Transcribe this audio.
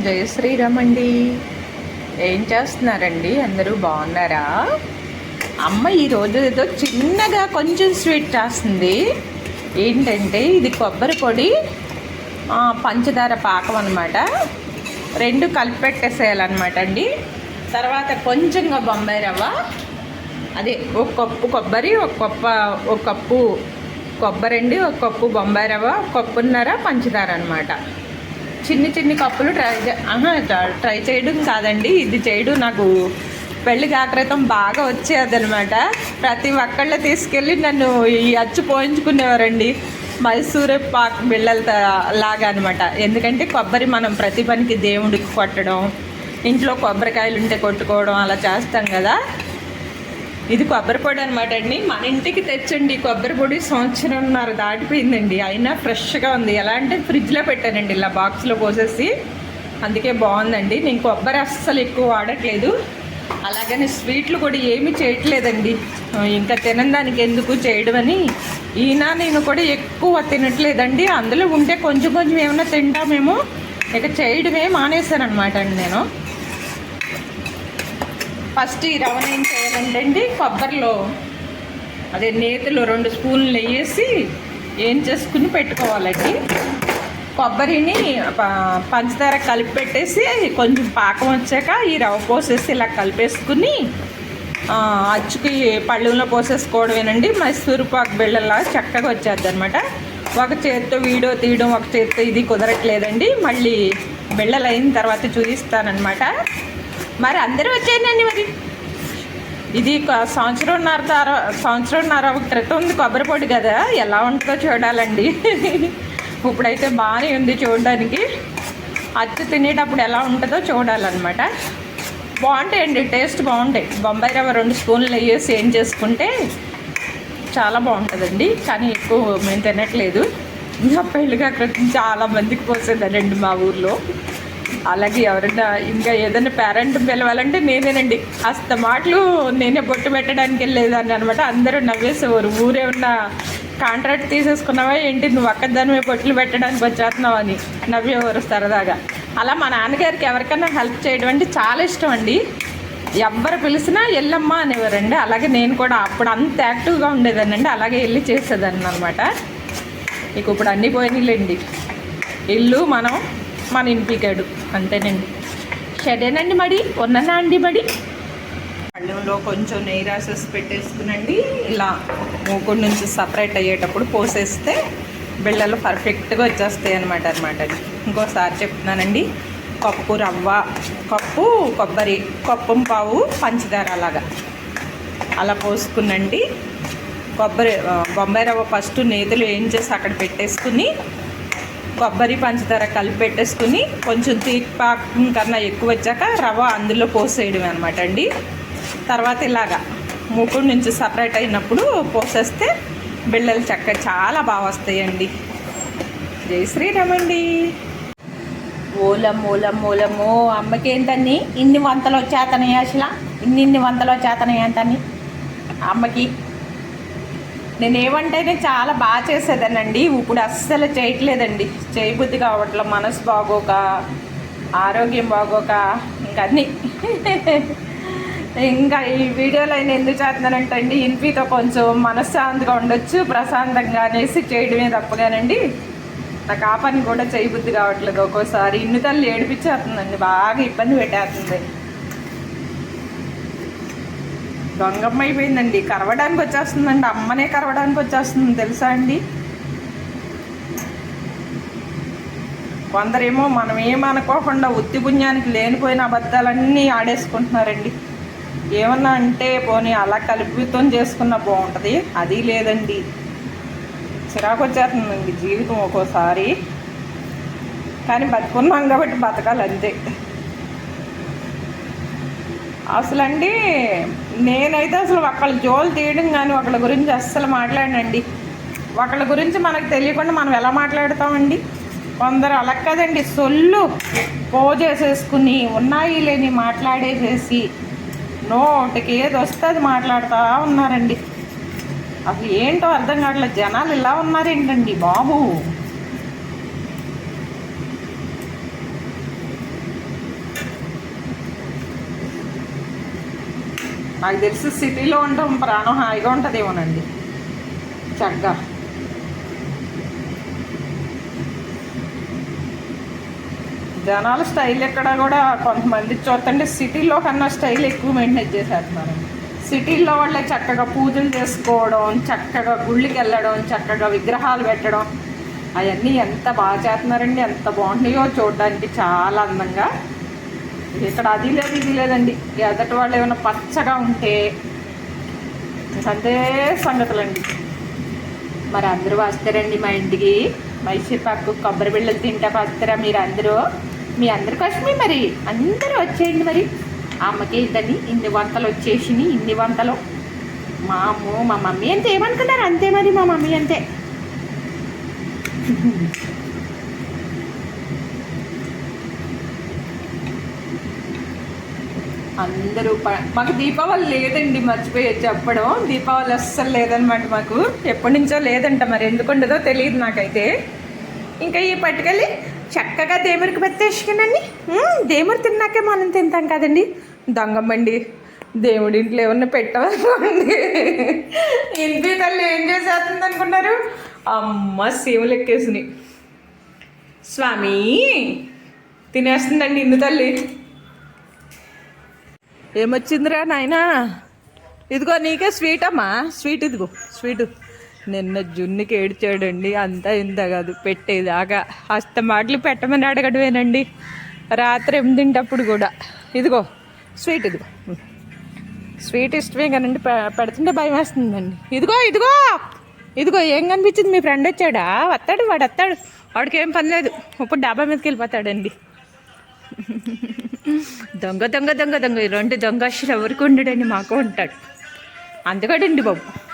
జయ శ్రీరామ్ అండి ఏం చేస్తున్నారండి? అందరూ బాగున్నారా? అమ్మ ఈరోజు ఏదో చిన్నగా కొంచెం స్వీట్ చేస్తుంది. ఏంటంటే ఇది కొబ్బరి పొడి పంచదార పాకం అనమాట రెండు కలిపి పెట్టేసేయాలన్నమాట అండి. తర్వాత కొంచెంగా బొంబాయి రవ్వ అదే ఒక కప్పు కొబ్బరి ఒక కప్ప ఒక కప్పు కొబ్బరి అండి ఒక కప్పు బొంబాయి రవ్వ ఒక కప్పున్నర పంచదార అనమాట చిన్ని చిన్ని కప్పులు ట్రై చే- ఆహా, ట్రై చేయడం కాదండి ఇది చేయడం నాకు పెళ్ళి కాకృతం బాగా వచ్చేది అనమాట ప్రతి ఒక్కళ్ళు తీసుకెళ్ళి నన్ను ఈ అచ్చు పోయించుకునేవారండి. మైసూరు పాక్ బిళ్ళల లాగా అనమాట ఎందుకంటే కొబ్బరి మనం ప్రతి పనికి దేవుడికి కొట్టడం ఇంట్లో కొబ్బరికాయలు ఉంటే కొట్టుకోవడం అలా చేస్తాం కదా. ఇది కొబ్బరి పొడి అనమాట అండి. మన ఇంటికి తెచ్చండి కొబ్బరి పొడి. సంవత్సరంన్నర దాటిపోయిందండి. అయినా ఫ్రెష్గా ఉంది. ఎలా అంటే ఫ్రిడ్జ్లో పెట్టానండి. ఇలా బాక్స్లో పోసేసి. అందుకే బాగుందండి. నేను కొబ్బరి అస్సలు ఎక్కువ వాడట్లేదు. అలాగని స్వీట్లు కూడా ఏమి చేయట్లేదండి. ఇంకా తినడానికి ఎందుకు చేయడం అని ఈయన నేను కూడా ఎక్కువ తినట్లేదండి. అందులో ఉంటే కొంచెం కొంచెం ఏమైనా తింటామేమో. ఇక చేయడమే మానేశానమాట అండి నేను. ఫస్ట్ ఈ రవ్వను ఏం చేయాలంటే అండి కొబ్బరిలో అదే నేతిలో రెండు స్పూన్లు వేసి ఏం చేసుకుని పెట్టుకోవాలండి. కొబ్బరిని పంచదార కలిపి పెట్టేసి కొంచెం పాకం వచ్చాక ఈ రవ్వ పోసేసి ఇలా కలిపేసుకుని అచ్చుకి పళ్ళెంలో పోసేసుకోవడమేనండి. మైసూరుపాకు బిళ్ళలా చక్కగా వచ్చేద్ది అనమాట ఒక చేత్తో వీడియో తీయడం ఒక చేత్తో ఇది కుదరట్లేదండి. మళ్ళీ బిళ్ళలు అయిన తర్వాత చూపిస్తానమాట మరి అందరూ వచ్చేయండి మరి. ఇది ఒక సంవత్సరంన్నర తర- సంవత్సరంన్నర క్రితం ఉంది కొబ్బరి పొడి కదా ఎలా ఉంటుందో చూడాలండి. ఇప్పుడైతే బాగానే ఉంది చూడడానికి. అచ్చు తినేటప్పుడు ఎలా ఉంటుందో చూడాలన్నమాట. బాగుంటాయండి టేస్ట్ బాగుంటాయి. బొంబాయి రవ్వ రెండు స్పూన్లు వేసి ఏం చేసుకుంటే చాలా బాగుంటుందండి కానీ ఎక్కువ మేము తినట్లేదు. ఇంకా పెళ్ళిగా క్రితం చాలా మందికి పోసేదానండి మా ఊర్లో. అలాగే ఎవరైనా ఇంకా ఏదైనా పేరెంట్ పిలవాలంటే నేనేనండి అస్త మాటలు నేనే బొట్టు పెట్టడానికి వెళ్ళేదాన్ని అనమాట అందరూ నవ్వేసేవారు. ఊరే ఉన్న కాంట్రాక్ట్ తీసేసుకున్నావా ఏంటి? నువ్వు అక్కదానివే బొట్లు పెట్టడానికి వచ్చేస్తున్నావు అని నవ్వేవారు సరదాగా. అలా మా నాన్నగారికి ఎవరికైనా హెల్ప్ చేయడం అంటే చాలా ఇష్టం అండి. ఎవ్వరు పిలిచినా ఎల్లమ్మ అనేవారండి. అలాగే నేను కూడా అప్పుడు అంత యాక్టివ్గా ఉండేదాన్ని అండి. అలాగే వెళ్ళి చేసేదాన్ని అనమాట ఇక ఇప్పుడు అన్నీ పోయినాయిలేండి. ఇల్లు మనం మన ఇంటికాడు అంతేనండి. సరేనండి మడి ఉన్నానా అండి మడి పళ్ళెంలో కొంచెం నెయ్యి రాసేసి పెట్టేసుకునండి. ఇలా మూకుడు నుంచి సపరేట్ అయ్యేటప్పుడు పోసేస్తే బిళ్ళలు పర్ఫెక్ట్గా వచ్చేస్తాయి అనమాట అనమాట ఇంకోసారి చెప్తున్నానండి. కప్పు రవ్వ కప్పు కొబ్బరి కప్పం పావు పంచదార అలాగా. అలా పోసుకునండి. కొబ్బరి బొంబాయి రవ్వ ఫస్ట్ నేతులు ఏం అక్కడ పెట్టేసుకుని కొబ్బరి పంచదార కలిపి పెట్టేసుకుని కొంచెం తీపాకం కన్నా ఎక్కువ వచ్చాక రవ్వ అందులో పోసేయడం అనమాట అండి. తర్వాత ఇలాగా మూకుడు నుంచి సపరేట్ అయినప్పుడు పోసేస్తే బిళ్ళలు చక్క చాలా బాగా వస్తాయండి. జై శ్రీరామండి ఓలం ఓలం ఓలము అమ్మకేంటని ఇన్ని వంతలు వచ్చేతనయ్యా అసలు ఇన్ని ఇన్ని వంతలు వచ్చేతనయ్యా అంటని అమ్మకి నేను ఏమంటేనే చాలా బాగా చేసేదానండి ఇప్పుడు అస్సలు చేయట్లేదండి. చేయబుద్ధి కావట్లే. మనసు బాగోక ఆరోగ్యం బాగోక ఇంకా అన్నీ. ఇంకా ఈ వీడియోలో నేను ఎందుకు చేస్తున్నానంటే అండి ఇన్పితో కొంచెం మనశ్శాంతిగా ఉండొచ్చు ప్రశాంతంగా అనేసి చేయడమే తప్పగానండి. నాకు ఆ పని కూడా చేయబుద్ధి కావట్లేదు. ఒక్కోసారి ఇన్ని తల్లి ఏడిపించేస్తుందండి. బాగా ఇబ్బంది పెట్టేస్తుంది దొంగమ్మ అయిపోయిందండి కరవడానికి వచ్చేస్తుందండి. అమ్మనే కరవడానికి వచ్చేస్తుంది తెలుసా అండి? కొందరేమో మనం ఏమనుకోకుండా ఉత్తి పుణ్యానికి లేనిపోయిన అబద్ధాలన్నీ ఆడేసుకుంటున్నారండి. ఏమన్నా అంటే పోనీ అలా కలుపుతం చేసుకున్నా బాగుంటుంది. అది లేదండి. చిరాకు వచ్చేస్తుందండి జీవితం ఒక్కోసారి. కానీ బతుకున్నాం కాబట్టి బతకాలి అంతే అసలు అండి నేనైతే అసలు ఒకళ్ళ జోలు తీయడం కానీ ఒకళ్ళ గురించి అస్సలు మాట్లాడనండి. ఒకళ్ళ గురించి మనకు తెలియకుండా మనం ఎలా మాట్లాడతామండి? కొందరు అలా కదండి సొల్లు పోజేసేసుకుని ఉన్నాయి లేని మాట్లాడేసేసి నోటికి ఏది వస్తే అది మాట్లాడుతూ ఉన్నారండి. అసలు ఏంటో అర్థం కావట్లేదు. జనాలు ఇలా ఉన్నారేంటండి బాబు? నాకు తెలిసి సిటీలో ఉండడం ప్రాణం హాయిగా ఉంటుందేమోనండి. చక్కగా. జనాల స్టైల్ ఎక్కడ కూడా కొంతమంది చూస్తుంటే సిటీలో కన్నా స్టైల్ ఎక్కువ మెయింటైన్ చేసేస్తున్నారు. సిటీల్లో వాళ్ళే చక్కగా పూజలు చేసుకోవడం చక్కగా గుళ్ళకి వెళ్ళడం చక్కగా విగ్రహాలు పెట్టడం అవన్నీ ఎంత బాగా చేస్తున్నారండి ఎంత బాగుంటాయో చూడడానికి చాలా అందంగా ఇక్కడ అది లేదు ఇది లేదండి. ఎదటి వాళ్ళు ఏమైనా పచ్చగా ఉంటే ఇంక అంతే సంగతులండి. మరి అందరూ వస్తారండి మా ఇంటికి. మైసూర్ పాకు కొబ్బరి బిళ్ళలు తింటా వస్తారా మీరు అందరూ? మీ అందరి కోసమే మరి. అందరూ వచ్చేయండి మరి. అమ్మకి ఏంటని ఇన్ని వంటలు వచ్చేసినాయి ఇన్ని వంటలు. మా అమ్మ మా మమ్మీ అంతే ఏమనుకున్నారు? అంతే మరి మా మమ్మీ అంతే. అందరూ ప- మాకు దీపావళి లేదండి మర్చిపోయి చెప్పడం. దీపావళి అస్సలు లేదనమాట మాకు. ఎప్పటి నుంచో లేదంట మరి ఎందుకు ఉండదో తెలియదు నాకైతే. ఇంకా ఈ పట్టుకెళ్ళి చక్కగా దేమురికి పెట్టేసుకునండి దేమురు తిన్నాకే మనం తింటాం కదండి. దొంగమ్మండి దేవుడి ఇంట్లో ఏమన్నా పెట్టాలనుకోండి ఇంటి తల్లి ఏం చేసేస్తుంది అనుకున్నారు? అమ్మ సీములు ఎక్కేసినాయి. స్వామి తినేస్తుందండి ఇందు తల్లి. ఏమొచ్చిందిరా నాయనా? ఇదిగో నీకే స్వీట్ అమ్మా. స్వీట్ ఇదిగో స్వీట్. నిన్న జున్నుకి ఏడ్చాడండి అంతా ఇంత కాదు పెట్టేదాకా. అస్త మాటలు పెట్టమని అడగడమేనండి. రాత్రి ఎనిమిదింటప్పుడు కూడా. ఇదిగో స్వీట్ ఇదిగో. స్వీట్ ఇష్టమే కానండి పెడుతుంటే భయం వేస్తుందండి. ఇదిగో ఇదిగో! ఇదిగో ఏం కనిపించింది? మీ ఫ్రెండ్ వచ్చాడా? వస్తాడు వాడు వస్తాడు. వాడికి ఏం పని లేదు. ఇప్పుడు డాబా మీదకి వెళ్ళిపోతాడండి. దొంగ దొంగ దొంగ దొంగ. ఇలాంటి దొంగ అసలు ఎవరికి ఉండడండి మాకు ఉంటాడు. అందుకడండి బాబు.